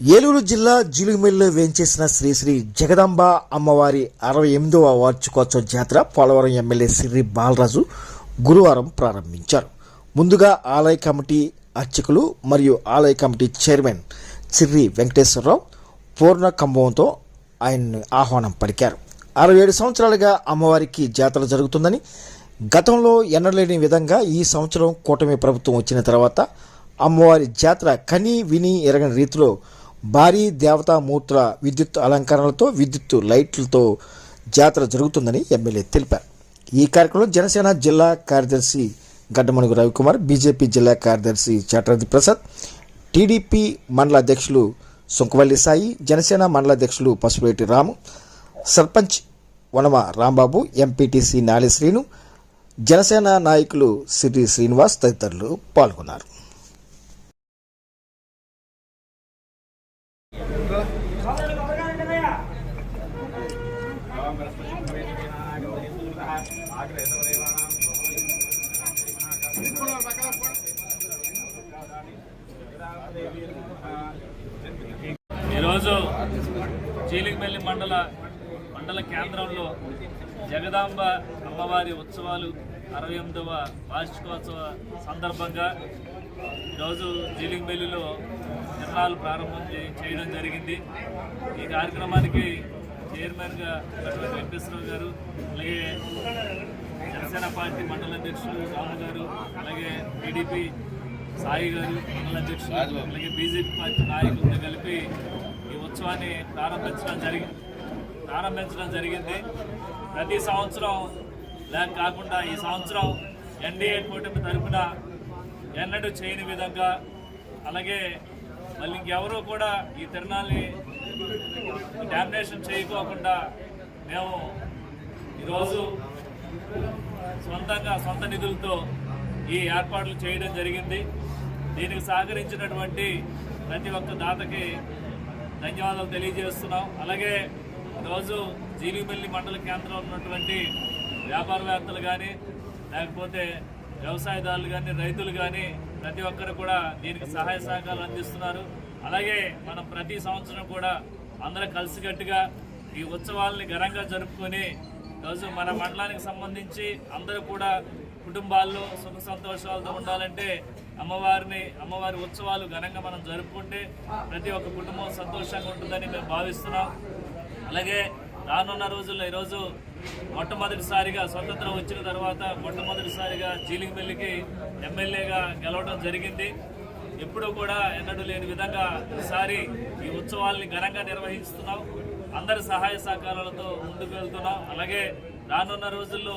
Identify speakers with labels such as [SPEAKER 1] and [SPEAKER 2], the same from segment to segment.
[SPEAKER 1] ఏలూరు జిల్లా జిలుగుమిల్లిలో వేంచేసిన శ్రీ శ్రీ జగదాంబ అమ్మవారి అరవై ఎనిమిదవ వార్షికోత్సవ జాతర పోలవరం ఎమ్మెల్యే సిర్రి బాలరాజు గురువారం ప్రారంభించారు. ముందుగా ఆలయ కమిటీ అర్చకులు మరియు ఆలయ కమిటీ చైర్మన్ సిర్రి వెంకటేశ్వరరావు పూర్ణ కంభంతో ఆయన్ని ఆహ్వానం పలికారు. అరవై ఏడు సంవత్సరాలుగా అమ్మవారికి జాతర జరుగుతుందని గతంలో ఎన్నలేని విధంగా ఈ సంవత్సరం కూటమి ప్రభుత్వం వచ్చిన తర్వాత అమ్మవారి జాతర కని విని ఎరగని రీతిలో భారీ దేవతామూర్తుల విద్యుత్ అలంకరణలతో విద్యుత్ లైట్లతో జాతర జరుగుతుందని ఎమ్మెల్యే తెలిపారు. ఈ కార్యక్రమంలో జనసేన జిల్లా కార్యదర్శి గడ్డమణుగు రవికుమార్ బీజేపీ జిల్లా కార్యదర్శి చాటరది ప్రసాద్ టీడీపీ మండల అధ్యక్షులు సుంకవల్లి సాయి జనసేన మండల అధ్యక్షులు పసుపులేటి రాము సర్పంచ్ వనమ రాంబాబు ఎంపీటీసీ నాలి శ్రీను జనసేన నాయకులు సిరి శ్రీనివాస్ తదితరులు పాల్గొన్నారు.
[SPEAKER 2] ఈరోజు చీలికపల్లి మండల మండల కేంద్రంలో జగదాంబ అమ్మవారి ఉత్సవాలు అరవై ఎనిమిదవ వార్షికోత్సవ సందర్భంగా ఈరోజు జీలింగబెల్లిలో నిర్ణయాలు ప్రారంభం చేయడం జరిగింది. ఈ కార్యక్రమానికి చైర్మన్గా వెంకటేశ్వరరావు గారు అలాగే జనసేన పార్టీ మండల అధ్యక్షులు రాము గారు అలాగే టీడీపీ సాయి గారు మండల అధ్యక్షులు అలాగే బీజేపీ పార్టీ నాయకులతో కలిపి ఈ ఉత్సవాన్ని ప్రారంభించడం జరిగింది ప్రారంభించడం జరిగింది. ప్రతి సంవత్సరం లేక కాకుండా ఈ సంవత్సరం ఎన్డీఏ కూటమి తరపున ఎన్నడూ చేయని విధంగా అలాగే మళ్ళీ ఇంకెవరూ కూడా ఈ తిరణాల్ని డామినేషన్ చేయకోకుండా మేము ఈరోజు సొంతంగా సొంత నిధులతో ఈ ఏర్పాట్లు చేయడం జరిగింది. దీనికి సహకరించినటువంటి ప్రతి ఒక్క దాతకి ధన్యవాదాలు తెలియజేస్తున్నాం. అలాగే రోజు జీలిపల్లి మండల కేంద్రం ఉన్నటువంటి వ్యాపారవేత్తలు కానీ లేకపోతే వ్యవసాయదారులు కానీ రైతులు కానీ ప్రతి ఒక్కరు కూడా దీనికి సహాయ సహకారాలు అందిస్తున్నారు. అలాగే మనం ప్రతి సంవత్సరం కూడా అందరం కలిసికట్టుగా ఈ ఉత్సవాల్ని ఘనంగా జరుపుకొని ఈరోజు మన మండలానికి సంబంధించి అందరూ కూడా కుటుంబాల్లో సుఖ సంతోషాలతో ఉండాలంటే అమ్మవారిని అమ్మవారి ఉత్సవాలు ఘనంగా మనం జరుపుకుంటే ప్రతి ఒక్క కుటుంబం సంతోషంగా ఉంటుందని మేము భావిస్తున్నాం. అలాగే రానున్న రోజుల్లో ఈరోజు మొట్టమొదటిసారిగా స్వతంత్రం వచ్చిన తర్వాత మొట్టమొదటిసారిగా జీలింగమెల్లికి ఎమ్మెల్యేగా గెలవడం జరిగింది. ఎప్పుడూ కూడా ఎన్నడూ లేని విధంగా ఈసారి ఈ ఉత్సవాల్ని ఘనంగా నిర్వహిస్తున్నాం. అందరి సహాయ సహకారాలతో ముందుకు వెళ్తున్నాం. అలాగే రానున్న రోజుల్లో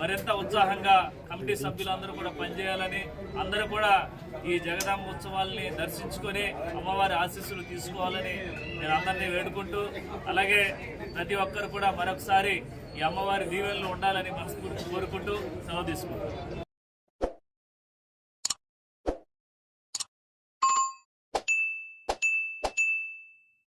[SPEAKER 2] మరింత ఉత్సాహంగా కమిటీ సభ్యులందరూ కూడా పనిచేయాలని అందరూ కూడా ఈ జగదాంబ ఉత్సవాల్ని దర్శించుకొని అమ్మవారి ఆశీస్సులు తీసుకోవాలని నేను అందరినీ వేడుకుంటూ అలాగే ప్రతి ఒక్కరు కూడా మరొకసారి ఈ అమ్మవారి దీవెనలు ఉండాలని మనస్ఫూర్తి కోరుకుంటూ సెలవు తీసుకుంటాను